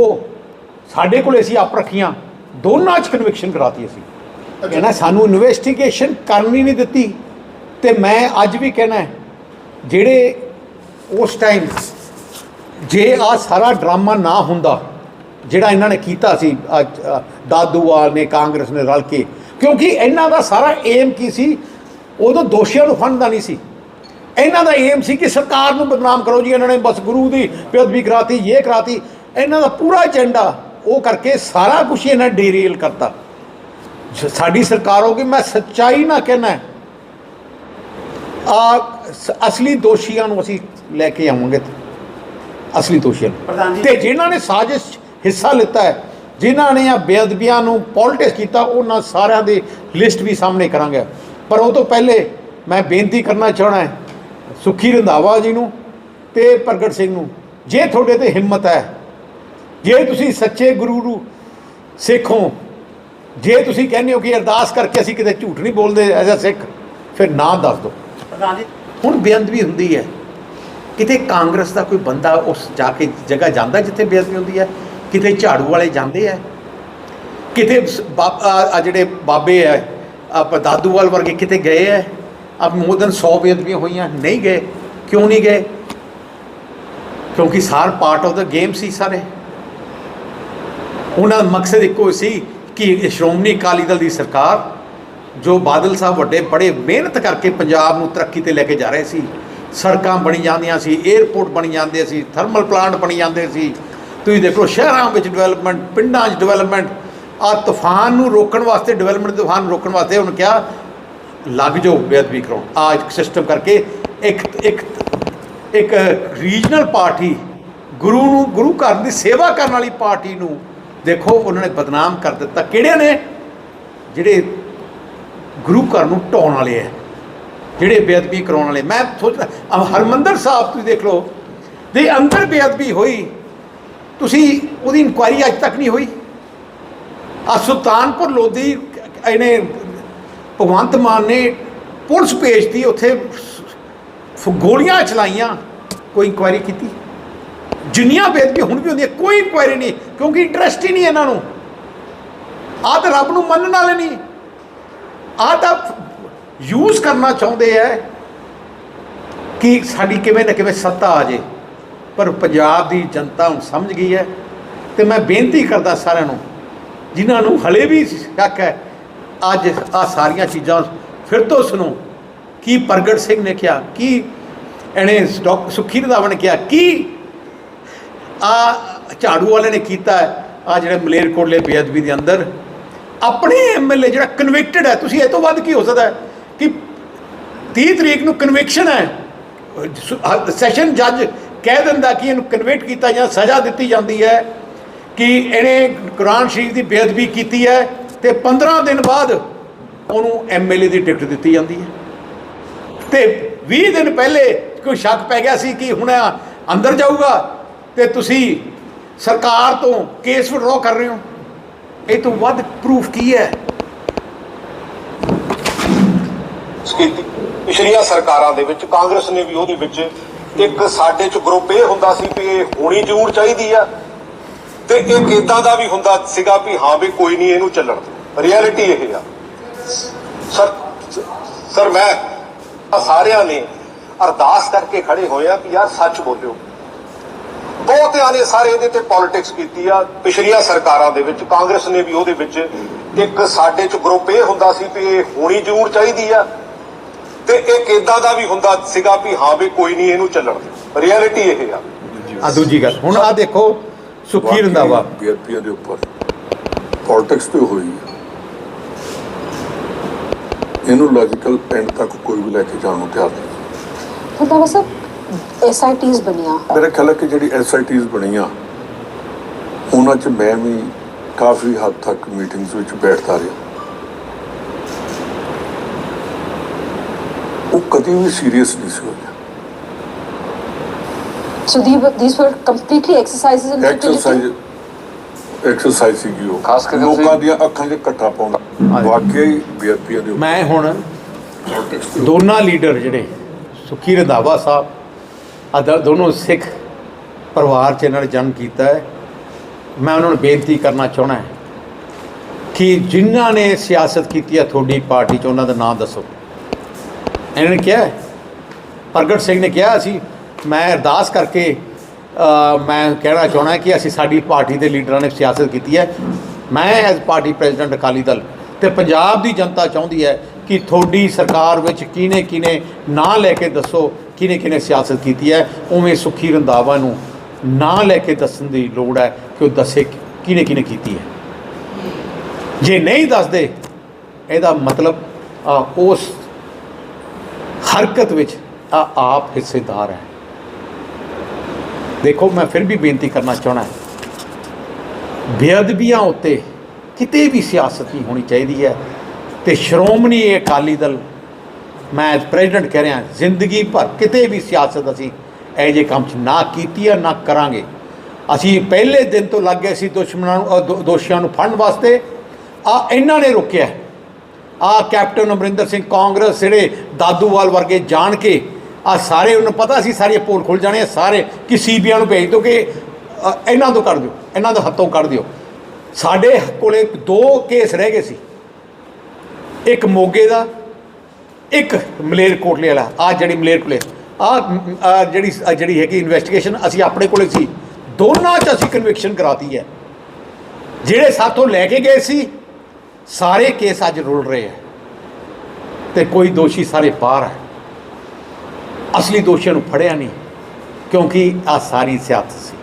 ਸਾਡੇ ਕੋਲ ਅਸੀਂ ਆਪ ਰੱਖੀਆਂ, ਦੋਨਾਂ 'ਚ ਕਨਵਿਕਸ਼ਨ ਕਰਾਤੀ ਅਸੀਂ। ਕਹਿੰਦਾ ਸਾਨੂੰ ਇਨਵੈਸਟੀਗੇਸ਼ਨ ਕਰਨੀ ਨਹੀਂ ਦਿੱਤੀ, ਤੇ ਮੈਂ ਅੱਜ ਵੀ ਕਹਿਣਾ ਜਿਹੜੇ ਉਸ ਟਾਈਮ ਜੇ ਆ ਸਾਰਾ ਡਰਾਮਾ ਨਾ ਹੁੰਦਾ ਜਿਹੜਾ ਇਹਨਾਂ ਨੇ ਕੀਤਾ ਸੀ ਅੱਜ, ਦਾਦੂਵਾਲ ਨੇ ਕਾਂਗਰਸ ਨੇ ਰਲ ਕੇ ਕਿਉਂਕਿ ਇਹਨਾਂ ਦਾ ਸਾਰਾ ਏਮ ਕੀ ਸੀ? ਉਦੋਂ ਦੋਸ਼ੀਆਂ ਨੂੰ ਫੜਦਾ ਨਹੀਂ ਸੀ। ਇਹਨਾਂ ਦਾ ਏਮ ਸੀ ਕਿ ਸਰਕਾਰ ਨੂੰ ਬਦਨਾਮ ਕਰੋ ਜੀ ਇਹਨਾਂ ਨੇ ਬਸ ਗੁਰੂ ਦੀ ਬੇਅਦਬੀ ਕਰਾਤੀ ਇਹ ਕਰਾਤੀ। ਇਹਨਾਂ ਦਾ ਪੂਰਾ ਏਜੰਡਾ ਉਹ ਕਰਕੇ ਸਾਰਾ ਕੁਝ ਇਹਨਾਂ ਡੀਰੀਲ ਕਰਤਾ। ਸਾਡੀ ਸਰਕਾਰ ਹੋ ਗਈ ਮੈਂ ਸੱਚਾਈ ਨਾ ਕਹਿਣਾ ਆ ਅਸਲੀ ਦੋਸ਼ੀਆਂ ਨੂੰ ਅਸੀਂ ਲੈ ਕੇ ਆਵਾਂਗੇ। ਅਸਲੀ ਦੋਸ਼ੀਆਂ ਨੂੰ। ਤੇ ਜਿਨ੍ਹਾਂ ਨੇ ਸਾਜ਼ਿਸ਼ ਹਿੱਸਾ ਲਿੱਤਾ ਹੈ ਜਿਨ੍ਹਾਂ ਨੇ ਆ ਬੇਅਦਬੀਆਂ ਨੂੰ ਪੋਲਿਟਿਕਸ ਕੀਤਾ ਉਹਨਾਂ ਸਾਰਿਆਂ ਦੀ ਲਿਸਟ ਵੀ ਸਾਹਮਣੇ ਕਰਾਂਗੇ। ਪਰ ਉਹ ਤੋਂ ਪਹਿਲੇ ਮੈਂ ਬੇਨਤੀ ਕਰਨਾ ਚਾਹਣਾ ਹੈ ਸੁਖੀ ਰੰਧਾਵਾ ਜੀ ਨੂੰ ਤੇ ਪ੍ਰਗਟ ਸਿੰਘ ਨੂੰ ਜੇ ਤੁਹਾਡੇ ਤੇ ਹਿੰਮਤ ਹੈ ਜੇ ਤੁਸੀਂ ਸੱਚੇ ਗੁਰੂ ਨੂੰ ਸਿੱਖ ਜੇ ਤੁਸੀਂ ਕਹਿੰਦੇ ਹੋ ਕਿ ਅਰਦਾਸ ਕਰਕੇ ਅਸੀਂ ਕਿਤੇ ਝੂਠ ਨਹੀਂ ਬੋਲਦੇ ਐਜ਼ ਅ ਸਿੱਖ ਫਿਰ ਨਾ ਦੱਸ ਦਿਓ। ਪ੍ਰਧਾਨ ਜੀ। ਹੁਣ ਬੇਅਦਬੀ ਹੁੰਦੀ ਹੈ। ਕਿਤੇ ਕਾਂਗਰਸ ਦਾ ਕੋਈ ਬੰਦਾ ਉਸ ਜਾ ਕੇ ਜਗ੍ਹਾ ਜਾਂਦਾ ਜਿੱਥੇ ਬੇਅਦਬੀ ਹੁੰਦੀ ਹੈ, ਕਿਤੇ ਝਾੜੂ ਵਾਲੇ ਜਾਂਦੇ ਆ ਕਿਤੇ ਸ- ਬਾ- ਆ- ਜਿਹੜੇ ਬਾਬੇ ਆ ਆਪ ਦਾਦੂਵਾਲ ਵਰਗੇ ਕਿਤੇ ਗਏ ਆ ਆਪ ਮੋਰ ਦਨ 100 ਬੇਅਦਬੀਆਂ ਹੋਈਆਂ, ਨਹੀਂ ਗਏ, ਕਿਉਂ ਨਹੀਂ ਗਏ? ਕਿਉਂਕਿ ਸਾਰ ਪਾਰਟ ਆਫ ਦਾ ਗੇਮ ਸੀ ਸਾਰੇ। ਉਹਨਾਂ ਦਾ ਮਕਸਦ ਇੱਕੋ ਸੀ ਕਿ ਸ਼੍ਰੋਮਣੀ ਅਕਾਲੀ ਦਲ ਦੀ ਸਰਕਾਰ ਜੋ ਬਾਦਲ ਸਾਹਿਬ ਵੱਡੇ ਬੜੇ ਮਿਹਨਤ ਕਰਕੇ ਪੰਜਾਬ ਨੂੰ ਤਰੱਕੀ ਤੇ ਲੈ ਕੇ ਜਾ ਰਹੇ ਸੀ। ਸੜਕਾਂ ਬਣੀ ਜਾਂਦੀਆਂ ਸੀ 에ਅਰਪੋਰਟ ਬਣੀ ਜਾਂਦੇ ਸੀ ਥਰਮਲ ਪਲਾਂਟ ਬਣੀ ਜਾਂਦੇ ਸੀ। ਤੁਸੀਂ ਦੇਖੋ ਸ਼ਹਿਰਾਂ ਵਿੱਚ ਡਿਵੈਲਪਮੈਂਟ ਪਿੰਡਾਂ 'ਚ ਡਿਵੈਲਪਮੈਂਟ ਆ ਤੂਫਾਨ ਨੂੰ ਰੋਕਣ ਵਾਸਤੇ ਡਿਵੈਲਪਮੈਂਟ ਤੂਫਾਨ ਨੂੰ ਰੋਕਣ ਵਾਸਤੇ ਉਹਨੂੰ ਕਿਹਾ ਲੱਗ ਜਾਓ ਬੇਅਦਬੀ ਕਰਾਉਣ ਆ ਇੱਕ ਸਿਸਟਮ ਕਰਕੇ ਇੱਕ ਇੱਕ ਇੱਕ ਰੀਜਨਲ ਪਾਰਟੀ ਗੁਰੂ ਨੂੰ, ਗੁਰੂ ਘਰ ਦੀ ਸੇਵਾ ਕਰਨ ਵਾਲੀ ਪਾਰਟੀ ਨੂੰ ਦੇਖੋ ਉਹਨਾਂ ਨੇ ਬਦਨਾਮ ਕਰ ਦਿੱਤਾ। ਕਿਹੜੇ ਨੇ? ਜਿਹੜੇ ਗੁਰੂ ਘਰ ਨੂੰ ਢਾਉਣ ਵਾਲੇ ਹੈ ਜਿਹੜੇ ਬੇਅਦਬੀ ਕਰਾਉਣ ਵਾਲੇ। ਮੈਂ ਸੋਚਦਾ ਆਹ ਹਰਮੰਦਰ ਸਾਹਿਬ ਤੁਸੀਂ ਦੇਖ ਲਓ, ਦੇ ਅੰਦਰ ਬੇਅਦਬੀ ਹੋਈ, ਤੁਸੀਂ ਉਹਦੀ ਇਨਕੁਆਇਰੀ ਅੱਜ ਤੱਕ ਨਹੀਂ ਹੋਈ। ਆ ਸੁਲਤਾਨਪੁਰ ਲੋਧੀ, ਇਹਨੇ ਭਗਵੰਤ ਮਾਨ ਨੇ ਪੁਲਿਸ ਭੇਜਤੀ ਉੱਥੇ ਗੋਲੀਆਂ ਚਲਾਈਆਂ, ਕੋਈ ਇਨਕੁਆਇਰੀ ਕੀਤੀ। ਜਿੰਨੀਆਂ ਬੇਦਬੀ ਹੁਣ ਵੀ ਹੁੰਦੀਆਂ ਕੋਈ ਇਨਕੁਆਇਰੀ ਨਹੀਂ, ਕਿਉਂਕਿ ਇੰਟਰਸਟ ਹੀ ਨਹੀਂ ਇਹਨਾਂ ਨੂੰ। ਆਹ ਤਾਂ ਰੱਬ ਨੂੰ ਮੰਨਣ ਵਾਲੇ ਨਹੀਂ। ਆਹ ਤਾਂ ਯੂਜ਼ ਕਰਨਾ ਚਾਹੁੰਦੇ ਐ ਕਿ ਸਾਡੀ ਕਿਵੇਂ ਨਾ ਕਿਵੇਂ ਸੱਤਾ ਆ ਜੇ। ਪਰ ਪੰਜਾਬ ਦੀ ਜਨਤਾ ਹੁਣ ਸਮਝ ਗਈ ਹੈ ਤੇ ਮੈਂ ਬੇਨਤੀ ਕਰਦਾ ਸਾਰਿਆਂ ਨੂੰ, ਜਿਨ੍ਹਾਂ ਨੂੰ ਹਲੇ ਵੀ ਸ਼ੱਕ ਹੈ, ਅੱਜ ਆ ਸਾਰੀਆਂ ਚੀਜ਼ਾਂ ਫਿਰ ਤੋਂ ਸੁਣੋ। ਕੀ ਪ੍ਰਗਟ ਸਿੰਘ ਨੇ ਕਿਹਾ, ਕੀ ਇਹਨੇ ਡਾਕਟਰ ਸੁਖੀ ਰੰਧਾਵਾ ਨੇ ਕਿਹਾ, ਕੀ ਆ ਝਾੜੂ ਵਾਲੇ ਨੇ ਕੀਤਾ ਆ ਜਿਹੜੇ ਮਲੇਰਕੋਟਲੇ ਬੇਅਦਬੀ ਦੇ ਅੰਦਰ ਆਪਣੇ ਐਮਐਲਏ ਜਿਹੜਾ ਕਨਵਿਕਟਡ ਹੈ, ਤੁਸੀਂ ਇਹ ਤੋਂ ਵੱਧ ਕੀ ਹੋ ਸਕਦਾ ਹੈ? ਕਿ 30 ਤਰੀਕ ਨੂੰ ਕਨਵਿਕਸ਼ਨ ਹੈ ਸੈਸ਼ਨ ਜੱਜ ਕਹਿ ਦਿੰਦਾ ਕਿ ਇਹਨੂੰ ਕਨਵਿਕਟ ਕੀਤਾ ਜਾਂ ਸਜ਼ਾ ਦਿੱਤੀ ਜਾਂਦੀ ਹੈ ਕਿ ਇਹਨੇ ਕੁਰਾਨ ਸ਼ਰੀਫ ਦੀ ਬੇਅਦਬੀ ਕੀਤੀ ਹੈ ਤੇ 15 ਦਿਨ ਬਾਅਦ ਉਹਨੂੰ ਐਮਐਲਏ ਦੀ ਟਿਕਟ ਦਿੱਤੀ ਜਾਂਦੀ ਹੈ। ਤੇ 20 ਦਿਨ ਪਹਿਲੇ ਕੋਈ ਸ਼ੱਕ ਪੈ ਗਿਆ ਸੀ ਕਿ ਹੁਣ ਇਹ ਅੰਦਰ ਜਾਊਗਾ ਤੇ ਤੁਸੀਂ ਸਰਕਾਰ ਤੋਂ ਕੇਸ ਵਿਡਰਾਅ ਕਰ ਰਹੇ ਹੋ? ਇਹ ਤੋਂ ਵੱਧ ਪ੍ਰੂਫ ਕੀ ਹੈ? ਪਿਛਲੀਆਂ ਸਰਕਾਰਾਂ ਦੇ ਵਿੱਚ, ਕਾਂਗਰਸ ਨੇ ਵੀ ਉਹਦੇ ਵਿੱਚ ਇੱਕ ਸਾਡੇ ਚ ਗਰੁੱਪ ਇਹ ਹੁੰਦਾ ਸੀ ਕਿ ਇਹ ਹੋਣੀ ਜ਼ਰੂਰ ਚਾਹੀਦੀ ਆ ਤੇ ਇੱਕ ਇਦਾਂ ਦਾ ਵੀ ਹੁੰਦਾ ਸੀਗਾ ਵੀ ਹਾਂ ਵੀ ਕੋਈ ਨਹੀਂ ਇਹਨੂੰ ਚੱਲਣ ਦਿਓ। ਰਿਐਲਿਟੀ ਇਹ ਆ। ਸਰ ਸਰ, ਮੈਂ ਸਾਰਿਆਂ ਨੇ ਅਰਦਾਸ ਕਰਕੇ ਖੜੇ ਹੋਏ ਆ ਕਿ ਯਾਰ ਸੱਚ ਬੋਲਿਓ। ਬਹੁਤਿਆਂ ਨੇ ਸਾਰੇ ਇਹਦੇ ਤੇ ਪੋਲਿਟਿਕਸ ਕੀਤੀ ਆ। ਪਿਛਲੀਆਂ ਸਰਕਾਰਾਂ ਦੇ ਵਿੱਚ ਕਾਂਗਰਸ ਨੇ ਵੀ ਉਹਦੇ ਵਿੱਚ ਇੱਕ ਸਾਡੇ ਚ ਗਰੁੱਪ ਇਹ ਹੁੰਦਾ ਸੀ ਵੀ ਇਹ ਹੋਣੀ ਜ਼ਰੂਰ ਚਾਹੀਦੀ ਆ। ਤੇ ਇੱਕ ਇਦਾਂ ਦਾ ਵੀ ਹੁੰਦਾ ਸੀਗਾ ਵੀ ਹਾਂ ਵੀ ਕੋਈ ਨਹੀਂ ਇਹਨੂੰ ਚੱਲਣ ਦਿਓ ਰਿਐਲਿਟੀ ਇਹ ਆ। ਆ ਦੂਜੀ ਗੱਲ। ਹੁਣ ਆ ਦੇਖੋ ਸੁਖੀ ਰੰਧਾਵਾ। ਬੀਐਪੀ ਦੇ ਉੱਪਰ ਪੋਲਿਟਿਕਸ ਤੇ ਹੋਈ ਹੈ ਇਹਨੂੰ ਲੌਜੀਕਲ ਐਂਡ ਤੱਕ ਕੋਈ ਵੀ ਲੈ ਕੇ ਜਾਣ ਨੂੰ ਤਿਆਰ ਨਹੀਂ। ਰੰਧਾਵਾ ਸਾਹਿਬ ਐਸਆਈਟੀਜ਼ ਬਣੀਆਂ। ਮੇਰਾ ਖਿਆਲ ਹੈ ਕਿ ਜਿਹੜੀ ਐਸਆਈਟੀਜ਼ ਬਣੀਆਂ ਉਹਨਾਂ 'ਚ ਮੈਂ ਵੀ ਕਾਫੀ ਹੱਦ ਤੱਕ ਮੀਟਿੰਗਸ ਵਿੱਚ ਬੈਠਦਾ ਰਿਹਾ। ਉਹ ਕਦੀ ਵੀ ਸੀਰੀਅਸ ਨਹੀਂ ਸੀ ਹੋਇਆ So these were, these were completely exercises in futility. Exercise exercise ਸੀਗੀ ਉਹ। ਖਾਸ ਕਰਕੇ ਲੋਕਾਂ ਦੀਆਂ ਅੱਖਾਂ 'ਚ ਘੱਟਾ ਪਾਉਣਾ ਹਾਂਜੀ। ਹੀ ਬੇਅਦਬੀਆਂ ਦੇ ਮੈਂ ਹੁਣ ਦੋਨਾਂ ਲੀਡਰ ਜਿਹੜੇ ਸੁਖੀ ਰੰਧਾਵਾ ਸਾਹਿਬ ਅਦਰ ਦੋਨੋਂ ਸਿੱਖ ਪਰਿਵਾਰ ਚ ਇਹਨਾਂ ਨੇ ਜਨਮ ਕੀਤਾ ਹੈ। ਮੈਂ ਉਹਨਾਂ ਨੂੰ ਬੇਨਤੀ ਕਰਨਾ ਚਾਹਣਾ ਹੈ ਕਿ ਜਿਨ੍ਹਾਂ ਨੇ ਸਿਆਸਤ ਕੀਤੀ ਹੈ ਤੁਹਾਡੀ ਪਾਰਟੀ ਚ, ਉਹਨਾਂ ਦਾ ਨਾਮ ਦੱਸੋ। ਇਹਨਾਂ ਨੇ ਕਿਹਾ ਪ੍ਰਗਟ ਸਿੰਘ ਨੇ ਕਿਹਾ ਅਸੀਂ ਮੈਂ ਅਰਦਾਸ ਕਰਕੇ ਮੈਂ ਕਹਿਣਾ ਚਾਹਣਾ ਕਿ ਅਸੀਂ ਸਾਡੀ ਪਾਰਟੀ ਦੇ ਲੀਡਰਾਂ ਨੇ ਸਿਆਸਤ ਕੀਤੀ ਹੈ। ਮੈਂ as party president Akali Dal ਤੇ ਪੰਜਾਬ ਦੀ ਜਨਤਾ ਚਾਹੁੰਦੀ ਹੈ ਕਿ ਤੁਹਾਡੀ ਸਰਕਾਰ ਵਿੱਚ ਕਿਹਨੇ ਕਿਹਨੇ ਨਾਂ ਲੈ ਕੇ ਦੱਸੋ ਕਿਹਨੇ ਕਿਹਨੇ ਸਿਆਸਤ ਕੀਤੀ ਹੈ ਉਵੇਂ ਸੁਖੀ ਰੰਧਾਵਾ ਨੂੰ ਨਾ ਲੈ ਕੇ ਦੱਸਣ ਦੀ ਲੋੜ ਹੈ ਕਿ ਉਹ ਦੱਸੇ ਕਿਹਨੇ ਕਿਹਨੇ ਕੀਤੀ ਹੈ। ਜੇ ਨਹੀਂ ਦੱਸਦੇ ਇਹਦਾ ਮਤਲਬ ਆ, ਉਸ ਹਰਕਤ ਵਿੱਚ ਆ ਆਪ ਹਿੱਸੇਦਾਰ ਹੈ। ਦੇਖੋ ਮੈਂ ਫਿਰ ਵੀ ਬੇਨਤੀ ਕਰਨਾ ਚਾਹਣਾ ਬੇਅਦਬੀਆਂ ਉੱਤੇ ਕਿਤੇ ਵੀ ਸਿਆਸਤ ਨਹੀਂ ਹੋਣੀ ਚਾਹੀਦੀ ਹੈ ਤੇ ਸ਼੍ਰੋਮਣੀ ਅਕਾਲੀ ਦਲ ਮੈਂ ਐਜ਼ ਪ੍ਰੈਜ਼ੀਡੈਂਟ ਕਹਿ ਰਿਹਾ, ਜ਼ਿੰਦਗੀ ਭਰ ਕਿਤੇ ਵੀ ਸਿਆਸਤ ਅਸੀਂ ਇਹ ਜੇ ਕੰਮ 'ਚ ਨਾ ਕੀਤੀ ਹੈ ਨਾ ਕਰਾਂਗੇ। ਅਸੀਂ ਪਹਿਲੇ ਦਿਨ ਤੋਂ ਲੱਗ ਗਏ ਸੀ ਦੁਸ਼ਮਣਾਂ ਨੂੰ ਦੋ- ਦੋਸ਼ੀਆਂ ਨੂੰ ਫੜਨ ਵਾਸਤੇ। ਆ, ਇਹਨਾਂ ਨੇ ਰੋਕਿਆ। ਆ ਕੈਪਟਨ ਅਮਰਿੰਦਰ ਸਿੰਘ ਕਾਂਗਰਸ, ਜਿਹੜੇ ਦਾਦੂਵਾਲ ਵਰਗੇ ਜਾਣ ਕੇ, ਆ ਸਾਰੇ ਉਹਨੂੰ ਪਤਾ ਸੀ ਸਾਰੇ ਪੋਲ ਖੁੱਲ ਜਾਣੇ ਸਾਰੇ ਕਿ ਸੀਬੀਆਈ ਨੂੰ ਭੇਜ ਦਿਓ ਕਿ ਇਹਨਾਂ ਤੋਂ ਕਰ ਦਿਓ, ਇਹਨਾਂ ਦੇ ਹੱਥੋਂ ਕੱਢ ਦਿਓ। ਸਾਡੇ ਕੋਲੇ ਦੋ ਕੇਸ ਰਹਿ ਗਏ ਸੀ। ਇੱਕ ਮੋਗੇ ਦਾ ਇੱਕ ਮਲੇਰਕੋਟਲੇ ਵਾਲਾ, ਆ ਜਿਹੜੀ ਮਲੇਰਕੋਟਲੇ ਆ ਜਿਹੜੀ ਜਿਹੜੀ ਹੈਗੀ ਇਨਵੈਸਟੀਗੇਸ਼ਨ ਅਸੀਂ ਆਪਣੇ ਕੋਲੇ ਸੀ, ਦੋਨਾਂ 'ਚ ਅਸੀਂ ਕਨਵਿਕਸ਼ਨ ਕਰਾਤੀ ਹੈ। ਜਿਹੜੇ ਸਾਥੋਂ ਲੈ ਕੇ ਗਏ ਸੀ, ਸਾਰੇ ਕੇਸ ਅੱਜ ਰੁਲ ਰਹੇ ਹੈ। ਤੇ ਕੋਈ ਦੋਸ਼ੀ ਸਾਰੇ ਬਾਹਰ ਹੈ। ਅਸਲੀ ਦੋਸ਼ੀਆਂ ਨੂੰ ਫੜਿਆ ਨਹੀਂ, ਕਿਉਂਕਿ ਆ ਸਾਰੀ ਸਿਆਸਤ ਸੀ।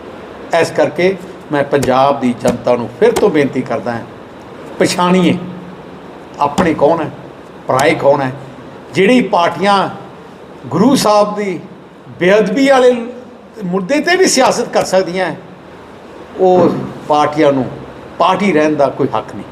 ਇਸ ਕਰਕੇ ਮੈਂ ਪੰਜਾਬ ਦੀ ਜਨਤਾ ਨੂੰ ਫਿਰ ਤੋਂ ਬੇਨਤੀ ਕਰਦਾ ਹਾਂ, ਪਛਾਣੀਏ, ਆਪਣੇ ਕੌਣ ਹੈ, ਪਰਾਏ ਕੌਣ ਹੈ ਜਿਹੜੀ ਪਾਰਟੀਆਂ ਗੁਰੂ ਸਾਹਿਬ ਦੀ ਬੇਅਦਬੀ ਵਾਲੇ ਮੁੱਦੇ ਤੇ ਵੀ ਸਿਆਸਤ ਕਰ ਸਕਦੀਆਂ, ਉਹ ਪਾਰਟੀਆਂ ਨੂੰ ਪਾਰਟੀ ਰਹਿਣ ਦਾ ਕੋਈ ਹੱਕ ਨਹੀਂ।